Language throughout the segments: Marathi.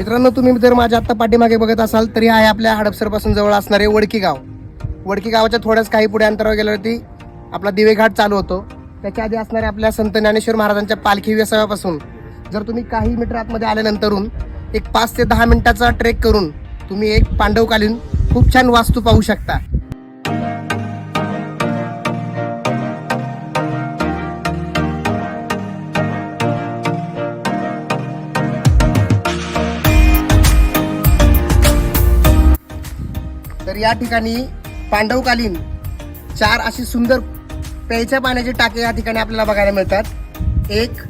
मित्रांनो तुम्ही जर माझ्या आत्ता पाठीमागे बघत असाल तरी आहे आपल्या हडपसरपासून जवळ असणारे वडकी गाव. वडकी गावाच्या थोड्याच काही पुढे अंतरावर गेल्यावरती आपला दिवेघाट चालू होतो. त्याच्या आधी असणाऱ्या आपल्या संत ज्ञानेश्वर महाराजांच्या पालखी व्यवसायापासून जर तुम्ही काही मीटर आतमध्ये आल्यानंतरून एक पाच ते दहा मिनिटाचा ट्रेक करून तुम्ही एक पांडवकालीन खूप छान वास्तू पाहू शकता. या ठिकाणी पांडवकालीन चार अशी सुंदर प्यायच्या पाण्याची टाके या ठिकाणी आपल्याला बघायला मिळतात. एक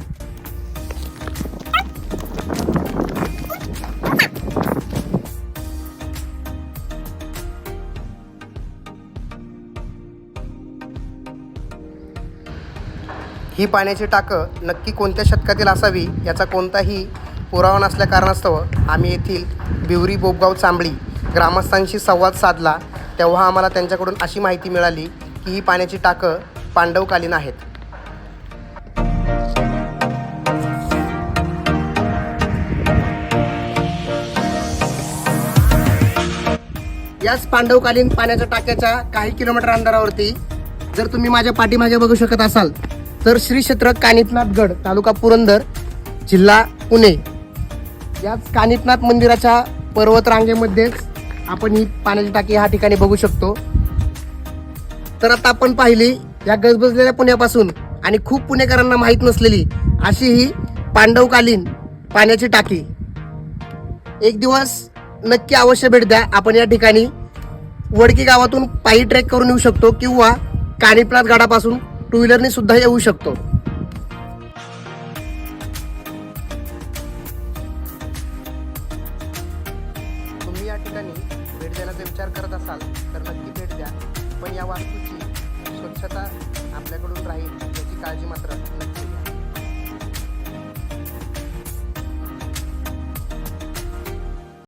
ही पाण्याची टाकं नक्की कोणत्या शतकातील असावी याचा कोणताही पुरावा नसल्या कारणास्तव आम्ही येथील बिवरी बोबगाव चांबळी ग्रामस्थांशी संवाद साधला तेव्हा आम्हाला त्यांच्याकडून अशी माहिती मिळाली की ही पाण्याची टाकं पांडवकालीन आहेत. याच पांडवकालीन पाण्याच्या टाक्याच्या काही किलोमीटर अंतरावरती जर तुम्ही माझ्या पाठीमागे बघू शकत असाल तर श्री क्षेत्र कानितनाथगड तालुका पुरंदर जिल्हा पुणे. याच कानितनाथ मंदिराच्या पर्वतरांगेमध्येच आपण ही पाण्याची टाकी ह्या ठिकाणी बघू शकतो. तर आता आपण पाहिली या गजबजलेल्या पुण्यापासून आणि खूप पुणेकरांना माहीत नसलेली अशी ही पांडवकालीन पाण्याची टाकी. एक दिवस नक्की अवश्य भेट द्या. आपण या ठिकाणी वडकी गावातून पायी ट्रेक करून येऊ शकतो किंवा काणीप्लास गडापासून टू व्हीलरने सुद्धा येऊ शकतो. तुम्ही या ठिकाणी विचार करत असाल तर नक्की भेट द्या. पण या वास्तूची स्वच्छता आपल्याकडून राहील याची काळजी मात्र नक्की